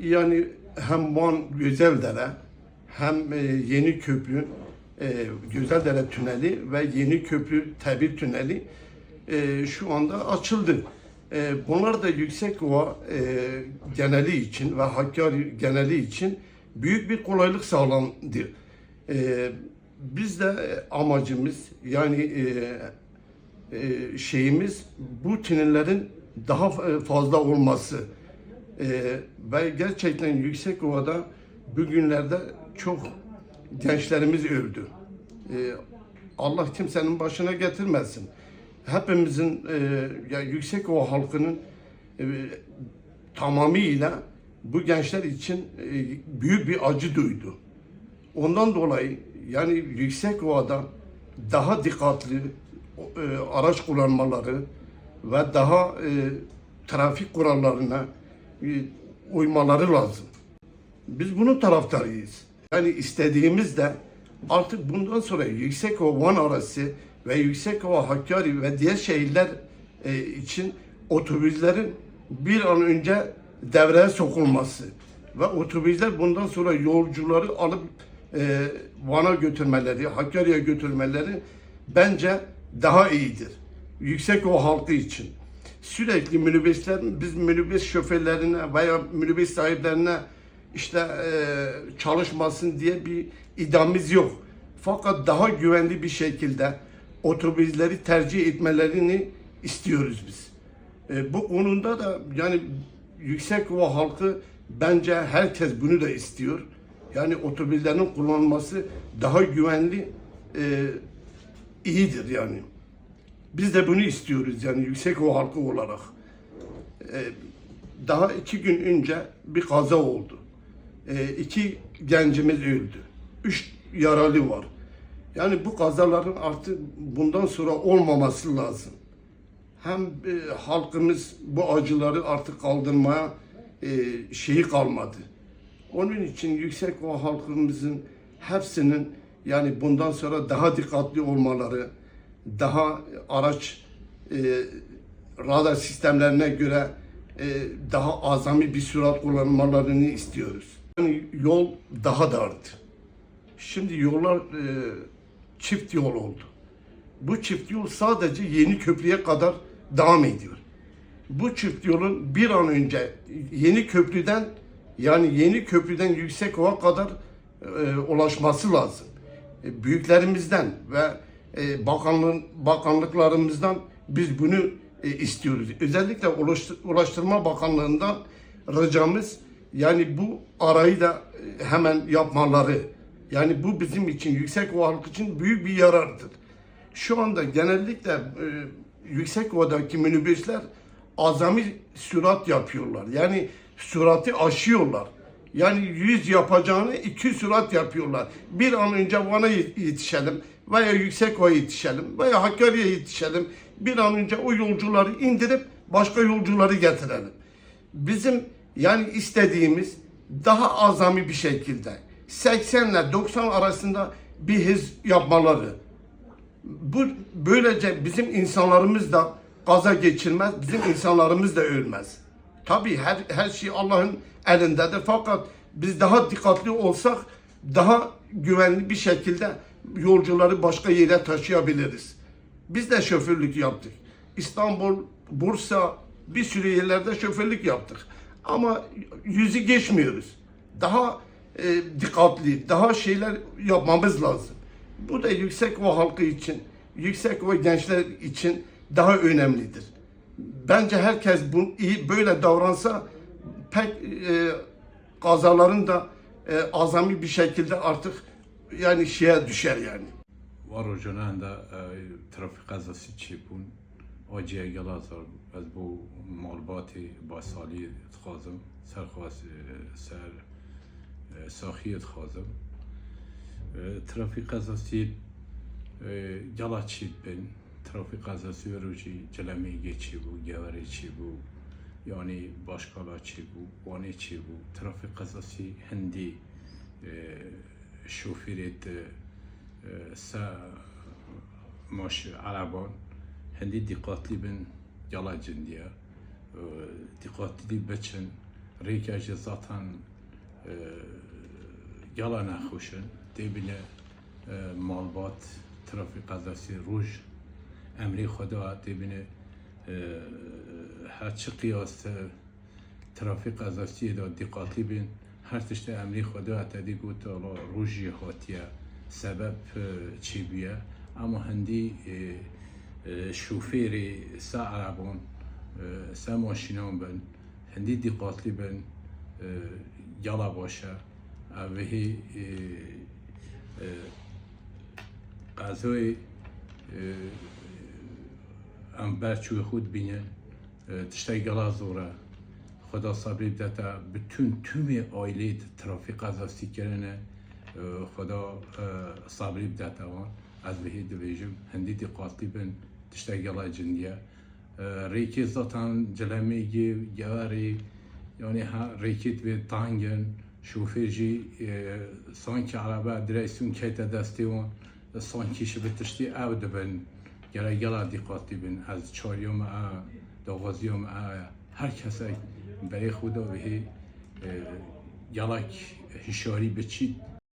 yani hem Van Güzeldere hem e, Yeni Köprü e, Güzeldere Tüneli ve Yeni Köprü Tebir Tüneli e, şu anda açıldı. E, bunlar da Yüksekova e, geneli için ve Hakkari geneli için büyük bir kolaylık sağlandı. E, biz de amacımız yani şeyimiz bu tünellerin daha fazla olması. E, ve gerçekten Yüksekova'da bugünlerde çok gençlerimiz öldü. E, Allah kimsenin başına getirmesin. Hepimizin e, ya Yüksekova halkının e, tamamıyla bu gençler için e, büyük bir acı duydu. Ondan dolayı yani Yüksekova'da daha dikkatli e, araç kullanmaları ve daha e, trafik kurallarına uymaları lazım. Biz bunun taraftarıyız. Yani istediğimiz de artık bundan sonra Yüksekova Van arası ve Yüksekova Hakkari ve diğer şehirler e, için otobüslerin bir an önce devreye sokulması ve otobüsler bundan sonra yolcuları alıp e, Van'a götürmeleri, Hakkari'ye götürmeleri bence daha iyidir. Yüksekova halkı için. Sürekli minibüsler, biz minibüs şoförlerine veya minibüs sahiplerine işte e, çalışmasın diye bir idamız yok. Fakat daha güvenli bir şekilde otobüsleri tercih etmelerini istiyoruz biz. E, bu konuda da yani Yüksekova halkı bence herkes bunu da istiyor. Yani otobüslerin kullanılması daha güvenli, e, iyidir yani. Biz de bunu istiyoruz yani Yüksekova halkı olarak. E, daha iki gün önce bir kaza oldu. E, iki gencimiz öldü. Üç yaralı var. Yani bu kazaların artık bundan sonra olmaması lazım. Hem e, halkımız bu acıları artık kaldırmaya e, şeyi kalmadı. Onun için yüksek o halkımızın hepsinin yani bundan sonra daha dikkatli olmaları, daha araç e, radar sistemlerine göre e, daha azami bir sürat kullanmalarını istiyoruz. Yani yol daha dardı. Şimdi yollar e, çift yol oldu. Bu çift yol sadece yeni köprüye kadar devam ediyor. Bu çift yolun bir an önce yeni köprüden yani yeni köprüden Yüksekova kadar e, ulaşması lazım. E, büyüklerimizden ve e, bakanlığın bakanlıklarımızdan biz bunu e, istiyoruz. Özellikle Ulaştır- Ulaştırma Bakanlığı'ndan ricamız yani bu arayı da e, hemen yapmaları. Yani bu bizim için yüksek halk için büyük bir yarardır. Şu anda genellikle e, yüksek ovadaki minibüsler azami sürat yapıyorlar. Yani sürati aşıyorlar. Yani 100 yapacağını 2 sürat yapıyorlar. Bir an önce Van'a yetişelim veya Yüksekova'ya yetişelim veya Hakkari'ye yetişelim. Bir an önce o yolcuları indirip başka yolcuları getirelim. Bizim yani istediğimiz daha azami bir şekilde 80 ile 90 arasında bir hız yapmaları. Bu böylece bizim insanlarımız da gaza geçirmez, bizim insanlarımız da ölmez. Tabii her her şey Allah'ın elindedir fakat biz daha dikkatli olsak daha güvenli bir şekilde yolcuları başka yere taşıyabiliriz. Biz de şoförlük yaptık. İstanbul, Bursa bir sürü yerlerde şoförlük yaptık. Ama yüzü geçmiyoruz. Daha e, dikkatli, daha şeyler yapmamız lazım. Bu da yüksek o halkı için, yüksek o gençler için daha önemlidir. Bence herkes bu iyi böyle davransa pek e, kazaların da e, azami bir şekilde artık yani şeye düşer yani. Var hocanın da e, trafik kazası çipun acıya gelazar. Az bu malbatı basali tıkazım, ser ser sahiye tıkazım. E, trafik kazası e, gela çipin, trafik kazası verici celemi geçi bu, geveri bu, yani başkala çi bu, vane çi bu, trafik kazası hindi şoförüydü sa maşı araban hendi dikkatli bin yalacın diye dikkatli biçin rekacı zaten yalana hoşun debine malbat trafik kazası ruj emri Xuda debine her çıkıyası trafik kazası da dikkatli bin هر تشتی ئەمری خدا ئەتەدی الله روزی خاطیا سبب چی بووە اما هندی شوفێری سا عرابۆن سە ماشینەوە بن هندی دیقاتلی بن یاڵا باشه. اوهی قضای ئەم خود بینه. تشتای گەڵا خدا صبری بدتا bütün tümü ترافیق از هستی کرنه خدا صبری بدتا وان از بهی دویجم هندی دی قاطی بن تشتگیلا جندیه ریکی زاتان جلمیگی گواری یعنی ها ریکیت به تانگن شوفر جی عربا درستون که تدستی دستی وان سانکیش به تشتی او دبن. گره گلا دی قاطی بن. از چاریوم او دوازیوم او هر کسی برای خدا به یلک هشاری بچید.